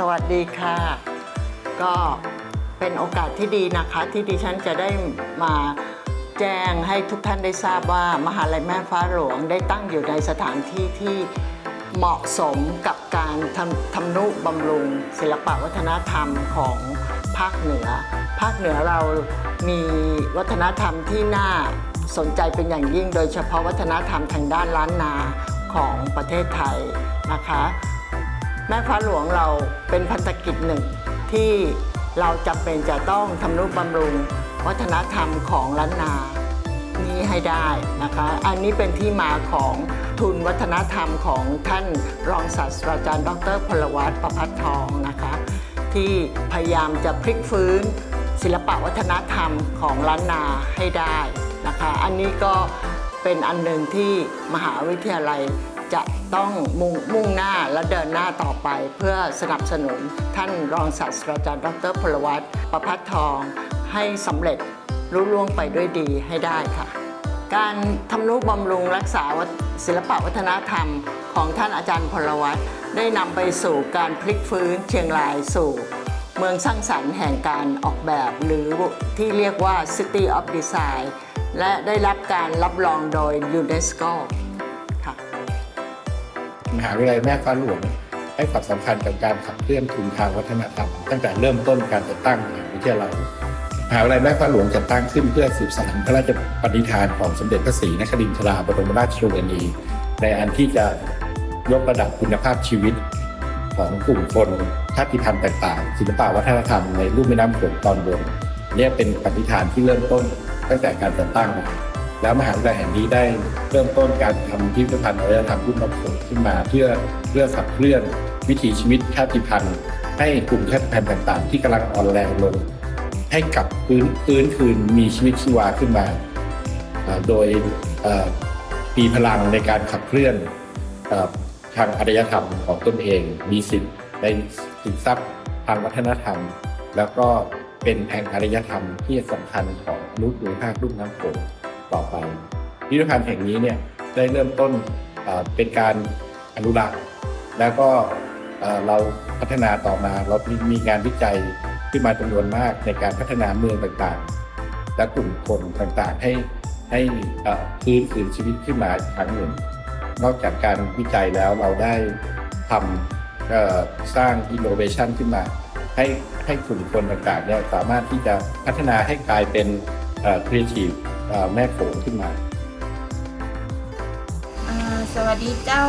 สวัสดีค่ะ ก็เป็นโอกาสที่ดีนะคะ ที่ดิฉันจะได้มาแจ้งให้ทุกท่านได้ทราบว่ามหาลัยแม่ฟ้าหลวงได้ตั้งอยู่ในสถานที่ที่เหมาะสมกับการทำทำนุบำรุง ศิลปวัฒนธรรมของภาคเหนือ ภาคเหนือเรามีวัฒนธรรมที่น่าสนใจเป็นอย่างยิ่ง โดยเฉพาะวัฒนธรรมทางด้านล้านนาของประเทศไทยนะคะ แม่ฟ้าหลวงเราเป็นพันธกิจหนึ่ง ที่เราจำเป็นจะต้องทำนุบำรุง วัฒนธรรมของล้านนา นี้ให้ได้นะคะ อันนี้เป็นที่มาของทุนวัฒนธรรมของท่านรองศาสตราจารย์ ดรพลวัตประพัฒทองนะคะ ที่พยายามจะพลิกฟื้น ศิลปะวัฒนธรรมของล้านนาให้ได้นะคะ อันนี้ก็เป็นอันหนึ่งที่มหาวิทยาลัย จะต้องมุ่งมุ่งหน้าและเดินหน้าต่อไป เพื่อสนับสนุนท่านรองศาสตราจารย์ดรพลวัตประพัฒทอง ให้สำเร็จรุ่ล่วงไปด้วยดีให้ได้ค่ะ การทำนุบำรุงรักษาศิลปะวัฒนธรรมของท่านอาจารย์พลวัตได้นำไปสู่การพลิกฟื้นเชียงรายสู่ เมืองสร้างสรรค์แห่งการออกแบบ หรือที่เรียกว่า City of Design และได้รับการรับรองโดยยูเนสโก มหาวิทยาลัยแม่ฟ้าหลวงให้ความสำคัญกับการขับเคลื่อนทุนทางวัฒนธรรม ตั้งแต่เริ่มต้นการจัดตั้งมหาวิทยาลัยมหาวิทยาลัยแม่ฟ้าหลวงจัดตั้งขึ้นเพื่อสืบสานพระราชปณิธานของสมเด็จพระศรีนครินทราบรมราชชนนีในอันที่จะยกระดับคุณภาพชีวิต ของกลุ่มคนชาติพันธุ์ต่างๆศิลปวัฒนธรรมในลุ่มแม่น้ำโขงตอนบนเนี่ยเป็นปณิธานที่เริ่มต้นตั้งแต่การจัดตั้งมา แล้วมหาวิทยาลัยแห่งนี้ได้เริ่มต้นการทำพิพิธภัณฑ์วัฒนธรรมรุ่นน้ำโขขึ้นมาเพื่อเพื่อขับเคลื่อนวิถีชีวิตชาติพันธุ์ ให้กลุ่มชาติพันธุ์ต่าง ๆ ที่กำลังอ่อนแรงลง ให้กลับฟื้นฟื้นคืนมีชีวิตชีวาขึ้นมา โดยเอ่อมีพลังในการขับเคลื่อนอทางอารยธรรมของตนเอง มีสิทธิ์ในสินทรัพย์ทางวัฒนธรรม แล้วก็เป็นแห่งอารยธรรมที่สำคัญของมนุษย์ในภาครุ่มน้ำโขง ต่อไปพิพิธภัณฑ์แห่งนี้เนี่ยได้เริ่มต้นเป็นการอนุรักษ์ แล้วก็เราพัฒนาต่อมาเรามีมีงานวิจัยขึ้นมาจำนวนมากในการพัฒนาเมืองต่างๆ และกลุ่มคนต่างๆ ให้ให้ฟื้นคืนชีวิตขึ้นมาอีกครั้งหนึ่ง นอกจากการวิจัยแล้วเราได้ทำสร้างอินโนเวชันขึ้นมา ให้ให้กลุ่มคนต่างๆเนี่ยสามารถที่จะพัฒนาให้กลายเป็นครีเอทีฟ แม่โขงขึ้นมาสวัสดีเจ้า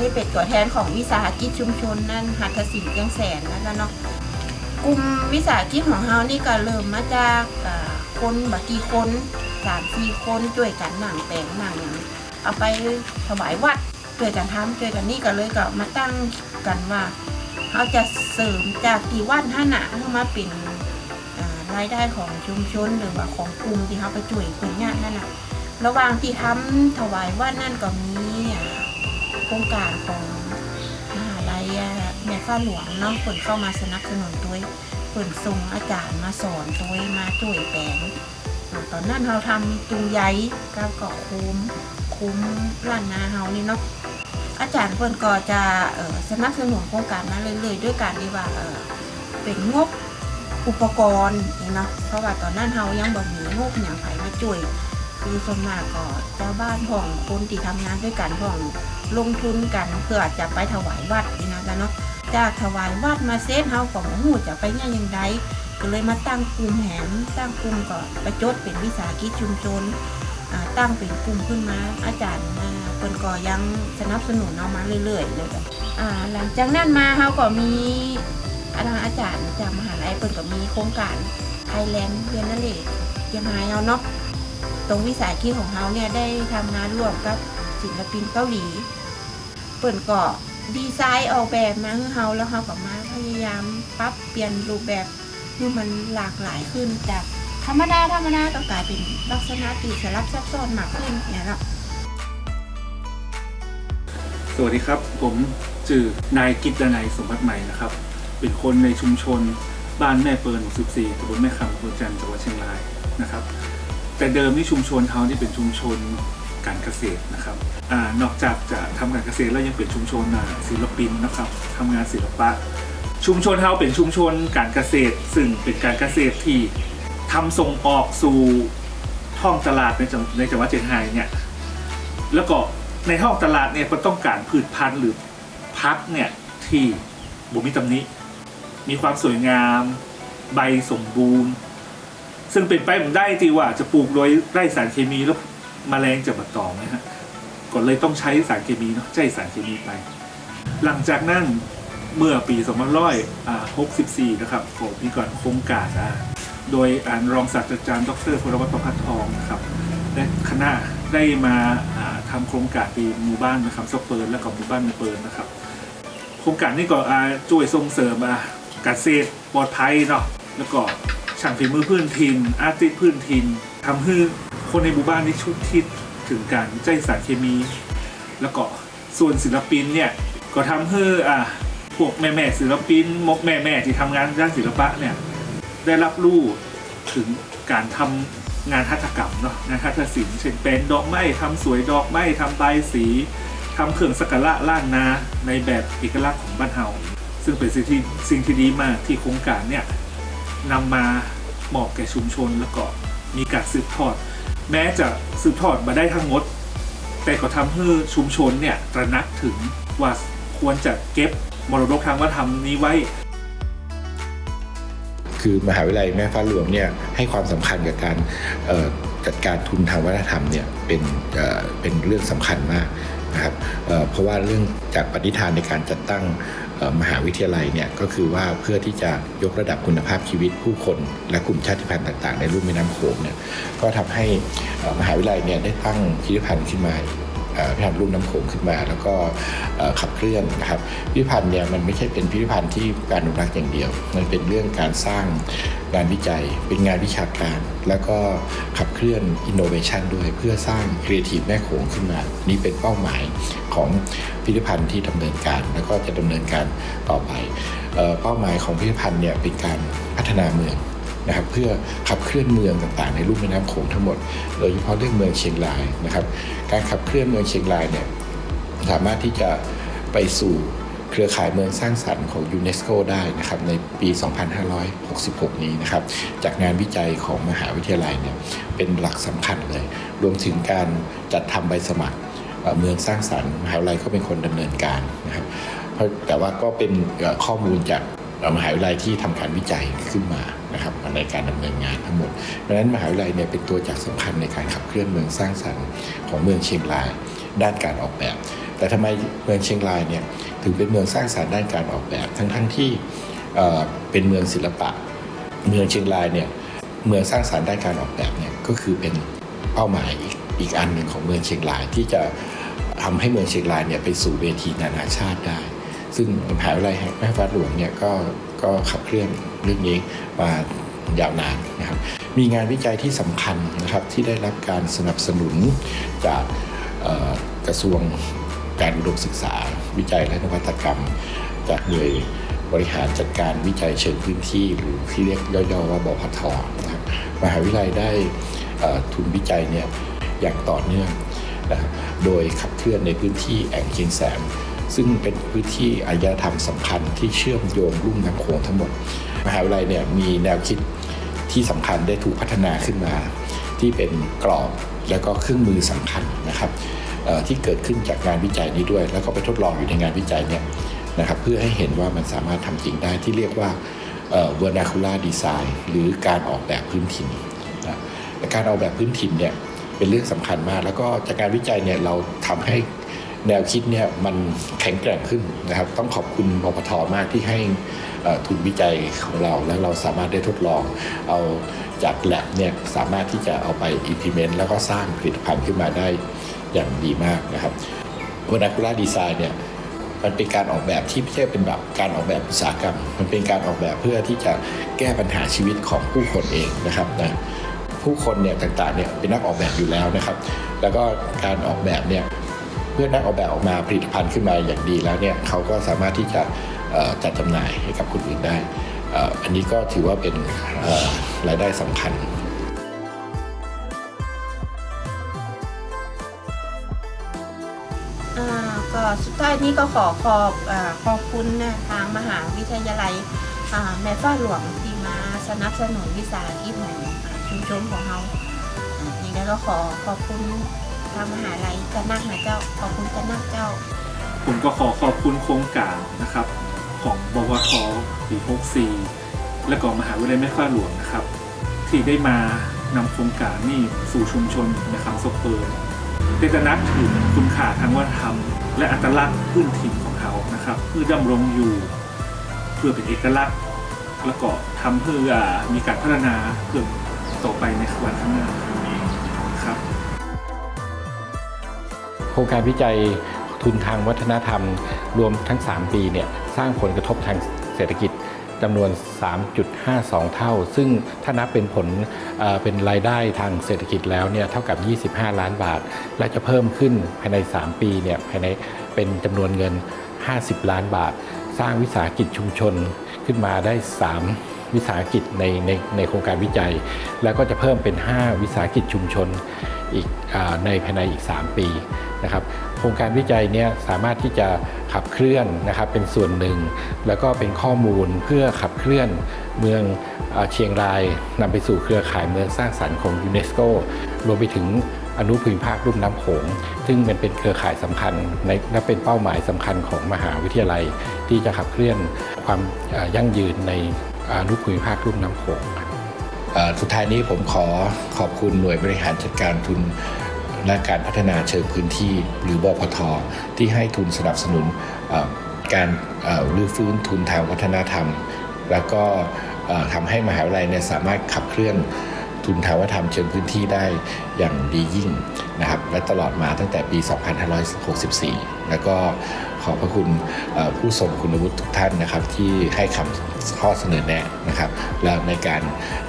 นี่เป็นตัวแทนของวิสาหกิจชุมชนนั่นหัตถศิลป์เกียงแสนนั่นนะเนาะกลุ่มวิสาหกิจของเฮานี่ก็เริ่มมาจากคนบักกี่คนสามสี่คนช่วยกันหนังแปลงหนังเอาไปถวายวัดช่วยกันทำช่วยกันนี่ก็เลยก็มาตั้งกันว่าเขาจะเสริมจากที่วัดห้าหนาเข้ามาเป็นอ่า รายได้ของชุมชนหรือว่าของกลุ่มที่เขาไปช่วยคนงานนั่นน่ะระหว่างที่ทำถวายว่านั่นก็มีโครงการของมหาลัยแม่ฟ้าหลวงเนาะเปิดเข้ามาสนับสนุนด้วยเปิดส่งอาจารย์มาสอนด้วยมาช่ยแปลงตอนนั้นเราทำตุงใยก็กาะคุ้มคุ้มร้านนาเฮานี่เนาะอาจารย์เพิ่นก็จะสนับสนุนโครงการมาเรื่อยๆด้วยการที่ว่าเป็นงบ อุปกรณ์นี่เนาะเพราะว่าตอนนั้นเฮายังบ่มีงบอย่างไผมาช่วยคือส่วนมากก็เจ้าบ้านของคนที่ทำงานด้วยกันของลงทุนกันเพื่อจะไปถวายวัดนี่นะจ๊ะเนาะจากถวายวัดมาเซตเฮาของหูจะไปง่ยยังไงก็เลยมาตั้งกลุ่มแหมตั้งกลุ่มก็ไปจดเป็นวิสาหกิจชุมชนตั้งเป็นกลุ่มขึ้นมาอาจารย์อ่าเปิ่นก็ยังสนับสนุนเอามาเรื่อยๆเลยจ้ะหลังจากนั้นมาเฮาก็มี อาจารย์อาจารย์จากมหาลัยเปิ่นก็มีโครงการไทยแลนด์เรียนนั่นเองยังไงเอาเนาะตรงวิสาหกิจของเขาเนี่ยได้ทำงานร่วมกับศิลปินเกาหลี เปิ่นก็ดีไซน์ออกแบบมาให้เขาแล้วเขาก็มาพยายามปรับเปลี่ยนรูปแบบให้มันหลากหลายขึ้นจากธรรมดาธรรมดาก็กลายเป็นลักษณะตีสลับซับซ้อนมากขึ้นเนี่ยเนาะสวัสดีครับ ผมจือนายกิตนายสมบัติใหม่นะครับ เป็นคนในชุมชน บ้านแม่เปิล64ตำบลแม่คำอำเภอจันทร์จังหวัดเชียงรายนะครับ แต่เดิมที่ชุมชนเขาที่เป็นชุมชนการเกษตรนะครับอนอกจากจะทำการเกษตรแล้วยังเป็นชุมชนศิลปินนะครับทำงานศิลปะ ชุมชนเฮาเป็นชุมชนการเกษตร ซึ่งเป็นการเกษตรที่ทำส่งออกสู่ท้องตลาดในจังในจังหวัดเชียงรายเนี่ยแล้วก็ในท้องตลาดเนี่ยก็ต้องการพืชพันธุ์หรือพักเนี่ยที่บ่มีตำหนิ มีความสวยงาม ใบสมบูรณ์ ซึ่งเป็นไปมันได้ที่ว่าจะปลูกโดยไร่สารเคมีแล้วมแมลงจะมาต่อไหมฮะก็เลยต้องใช้สารเคมีเนาะใช้สารเคมีไป หลังจากนั้นเมื่อปี2564 นะครับผมมีก่อนโครงการโดยอ่านรองศาสตราจารย์ ดรพลวัตประพัฒทองนะครับและคณะได้มาอ่าทำโครงการปีหมู่บ้านนะครับสเปิร์นและก็หมู่บ้านเปิร์นนะครับ โครงการนี้ก็อ่าช่วยส่งเสริม อ่าเกษตรปลอดภัยเนาะแล้วก็ช่างฝีมือพื้นถิ่นอาร์ติสพื้นถิ่นทำให้คนในหมู่บ้านได้ชุดทิศถึงการใช้สารเคมี แล้วก็ส่วนศิลปินเนี่ยก็ทำให้อ่าพวกแม่แม่ศิลปินมกแม่แม่ที่ทำงานด้านศิลปะเนี่ยได้รับรู้ถึงการทำงานหัตถกรรมเนาะงานหัตถศิลป์เช่นเป็นดอกไม้ทำสวยดอกไม้ทำใบสีทำเครื่องสักการะล้านนาในแบบเอกลักษณ์ของบ้านเฮา ซึ่งเป็นสิ่งที่สิ่งที่ดีมากที่โครงการเนี่ยนำมาเหมาะแก่ชุมชนแล้วก็มีการสืบทอด แม้จะสืบทอดมาได้ทั้งหมด แต่ก็ทำให้ชุมชนเนี่ยตระหนักถึงว่าควรจะเก็บมรดกทางวัฒนธรรมนี้ไว้คือมหาวิทยาลัยแม่ฟ้าหลวงเนี่ยให้ความสำคัญกับการจัดการทุนทางวัฒนธรรมเนี่ยเป็นเป็นเรื่องสำคัญมากนะครับเพราะว่าเรื่องจากปณิธานในการจัดตั้ง มหาวิทยาลัยเนี่ยก็คือว่าเพื่อที่จะยกระดับคุณภาพชีวิตผู้คน และกลุ่มชาติพันธุ์ต่าง ๆ ในรุ่มแม่น้ำโขงเนี่ยก็ทำให้มหาวิทยาลัยเนี่ยได้ตั้งพิพิธภัณฑ์ขึ้นมา พิพิธภัณฑ์รุ่มน้ำโขงขึ้นมา แล้วก็ขับเคลื่อนนะครับพิพิธภัณฑ์เนี่ยมันไม่ใช่เป็นพิพิธภัณฑ์ที่การอนุรักษ์อย่างเดียว มันเป็นเรื่องการสร้างงานวิจัย เป็นงานวิชาการ แล้วก็ขับเคลื่อนอินโนเวชันด้วยเพื่อสร้างครีเอทีฟแม่โขงขึ้นมา นี่เป็นเป้าหมายของพิพิธภัณฑ์ที่ดำเนินการ แล้วก็จะดำเนินการต่อไปเอเป้าหมายของพิพิธภัณฑ์เนี่ยเป็นการพัฒนาเมือง นะครับเพื่อขับเคลื่อนเมืองต่างๆ ในลุ่มแม่น้ำโขงทั้งหมดโดยเฉพาะเรื่องเมืองเชียงรายนะครับ การขับเคลื่อนเมืองเชียงรายเนี่ยสามารถที่จะไปสู่เครือข่ายเมืองสร้างสรรค์ของยูเนสโกได้นะครับในปี 2566 นี้นะครับ จากงานวิจัยของมหาวิทยาลัยเนี่ยเป็นหลักสำคัญเลย รวมถึงการจัดทำใบสมัครเมืองสร้างสรรค์มหาวิทยาลัยก็เป็นคนดำเนินการนะครับแต่ว่าก็เป็นข้อมูลจาก มหาวิทยาลัยที่ทำการวิจัยขึ้นมานะครับในการดำเนินงานทั้งหมด เพราะฉะนั้นมหาวิทยาลัยเนี่ยเป็นตัวจักรสำคัญในการขับเคลื่อนเมืองสร้างสรรค์ของเมืองเชียงรายด้านการออกแบบ แต่ทำไมเมืองเชียงรายเนี่ยถึงเป็นเมืองสร้างสรรค์ด้านการออกแบบ ทั้งทั้งๆที่เป็นเมืองศิลปะ เมืองเชียงรายเนี่ยเมืองสร้างสรรค์ด้านการออกแบบเนี่ยก็คือเป็นเป้าหมายอีกอีกอันหนึ่งของเมืองเชียงรายที่จะทำให้เมืองเชียงรายเนี่ยไปสู่เวทีนานาชาติได้ ซึ่งมหาวิทยาลัยแม่ฟ้าหลวงเนี่ยก็ก็ขับเคลื่อนเรื่องนี้มายาวนานนะครับ มีงานวิจัยที่สำคัญนะครับที่ได้รับการสนับสนุนจากกระทรวงการอุดมศึกษา วิจัยและนวัตกรรม จากหน่วยบริหารจัดการวิจัยเชิงพื้นที่ หรือที่เรียกย่อๆว่าบพทนะครับมหาวิทยาลัยได้ทุนวิจัยเนี่ยอย่างต่อเนื่องนะครับโดยขับเคลื่อนในพื้นที่แอ่งเชียงแสน ซึ่งเป็นพื้นที่อารยธรรมสำคัญที่เชื่อมโยงลุ่มน้ำโขงทั้งหมด มหาวิทยาลัยเนี่ยมีแนวคิดที่สำคัญได้ถูกพัฒนาขึ้นมา ที่เป็นกรอบแล้วก็เครื่องมือสำคัญนะครับที่เกิดขึ้นจากงานวิจัยนี้ด้วย แล้วก็ไปทดลองอยู่ในงานวิจัยเนี่ยนะครับเพื่อให้เห็นว่ามันสามารถทำจริงได้ที่เรียกว่าเอ่อ vernacular design หรือการออกแบบพื้นถิ่นนะและการออกแบบพื้นถิ่นเนี่ยเป็นเรื่องสำคัญมาก แล้วก็จากการวิจัยเนี่ยเราทำให้ แนวคิดเนี่ยมันแข็งแกร่งขึ้นนะครับ ต้องขอบคุณบพทมากที่ให้ทุนวิจัยของเรา แล้วเราสามารถได้ทดลองเอาจากแ a บเนี่ยสามารถที่จะเอาไป implement แล้วก็สร้างผลิตภัณฑ์ขึ้นมาได้อย่างดีมากนะครับ vernacular design เนี่ยมันเป็นการออกแบบที่ไม่ใช่เป็นแบบการออกแบบอุตสาหกรรม มันเป็นการออกแบบเพื่อที่จะแก้ปัญหาชีวิตของผู้คนเองนะครับนะผู้คนเนี่ยต่างๆเนี่ยเป็นนักออกแบบอยู่แล้วนะครับ แล้วก็การออกแบบเนี่ย เพื่อนักออกแบบออกมาผลิตภัณฑ์ขึ้นมาอย่างดีแล้วเนี่ยเขาก็สามารถที่จะจัดจำหน่ายให้กับคนอื่นได้ อันนี้ก็ถือว่าเป็นรายได้สำคัญก็สุดท้ายนี้ก็ขอขอบขอบคุณทางมหาวิทยาลัยแม่ฟ้าหลวงที่มาสนับสนุนวิสาหกิจของชุมชนของเราอ่านี่ก็ขอขอบคุณ ทางมหาลัยจะนักนะเจ้า ขอบคุณจะนักเจ้า ผมก็ขอขอบคุณโครงการนะครับ ของบวทปี64และก็มหาวิทยาลัยแม่ฟ้าหลวงนะครับ ที่ได้มานำโครงการนี้สู่ชุมชนในคำสบเปิดได้ตระหนักถึงคุณค่าทางวัฒนธรรม และอัตลักษณ์พื้นถิ่นของเขานะครับเพื่อดำรงอยู่ เพื่อเป็นเอกลักษณ์ แล้วก็ทำเพื่อมีการพัฒนาเพื่อต่อไปในวันข้างหน้า โครงการวิจัยทุนทางวัฒนธรรม รวมทั้ง 3 ปีเนี่ยสร้างผลกระทบทางเศรษฐกิจจำนวน 3.52 เท่า ซึ่งถ้านับเป็นผลเเป็นรายได้ทางเศรษฐกิจแล้วเนี่ยเท่ากับ 25 ล้านบาท และจะเพิ่มขึ้นภายใน 3 ปีเนี่ยภายในเป็นจำนวนเงิน 50 ล้านบาท สร้างวิสาหกิจชุมชนขึ้นมาได้ 3 วิสาหกิจในในในโครงการวิจัย แล้วก็จะเพิ่มเป็น 5 วิสาหกิจชุมชนอีกอในภายในอีก 3 ปี นะครับโครงการวิจัยเนี่ยสามารถที่จะขับเคลื่อนนะครับเป็นส่วนหนึ่ง แล้วก็เป็นข้อมูลเพื่อขับเคลื่อนเมืองเชียงรายนำไปสู่เครือข่ายเมืองสร้างสรรค์ของยูเนสโกรวมไปถึงอนุภูมิภาคลุ่มน้ำโขง ซึ่งมันเป็นเครือข่ายสำคัญและเป็นเป้าหมายสำคัญของมหาวิทยาลัย ที่จะขับเคลื่อนความยั่งยืนในอนุภูมิภาคลุ่มน้ำโขงสุดท้ายนี้ผมขอขอบคุณหน่วยบริหารจัดการทุน และการพัฒนาเชิงพื้นที่หรือบพทที่ให้ทุนสนับสนุนการรื้อฟื้นทุนทางวัฒนธรรม แล้วก็เอ่อทำให้มหาวิทยาลัยเนี่ยสามารถขับเคลื่อนทุนทางวัฒนธรรมเชิงพื้นที่ได้อย่างดียิ่งนะครับและตลอดมาตั้งแต่ปี 2564 แล้วก็ขอบพระคุณผู้ทรงคุณวุฒิทุกท่านนะครับ ที่ให้คำข้อเสนอแนะนะครับ แล้วในการ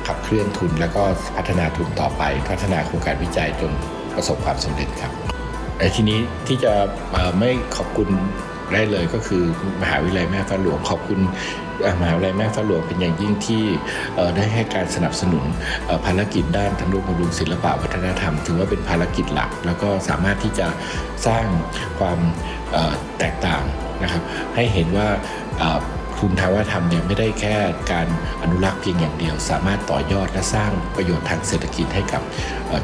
ขับเคลื่อนทุน แล้วก็พัฒนาทุนต่อไป พัฒนาโครงการวิจัยจน ประสบความสำเร็จครับแต่ทีนี้ที่จะไม่ขอบคุณได้เลยก็คือมหาวิทยาลัยแม่ฟ้าหลวงขอบคุณมหาวิทยาลัยแม่ฟ้าหลวงเป็นอย่างยิ่งที่ได้ให้การสนับสนุนภารกิจด้านทนุบำรุงศิลปะวัฒนธรรม ถือว่าเป็นภารกิจหลัก แล้วก็สามารถที่จะสร้างความแตกต่างนะครับให้เห็นว่า เอ่อทุนทาวัฒนธรรมเนี่ยไม่ได้แค่การอนุรักษ์เพียงอย่างเดียว สามารถต่อยอดและสร้างประโยชน์ทางเศรษฐกิจให้กับ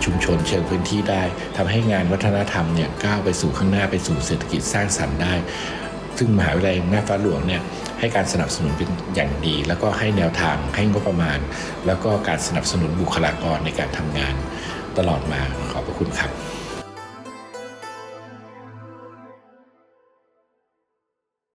ชุมชนเชิงพื้นที่ได้ทำให้งานวัฒนธรรมเนี่ยก้าวไปสู่ข้างหน้าไปสู่เศรษฐกิจสร้างสรรค์ได้ ซึ่งมหาวิทยาลัยแม่ฟ้าหลวงเนี่ยให้การสนับสนุนเป็นอย่างดี แล้วก็ให้แนวทางให้งบประมาณ แล้วก็การสนับสนุนบุคลากรในการทำงานตลอดมาขอบพระคุณครับ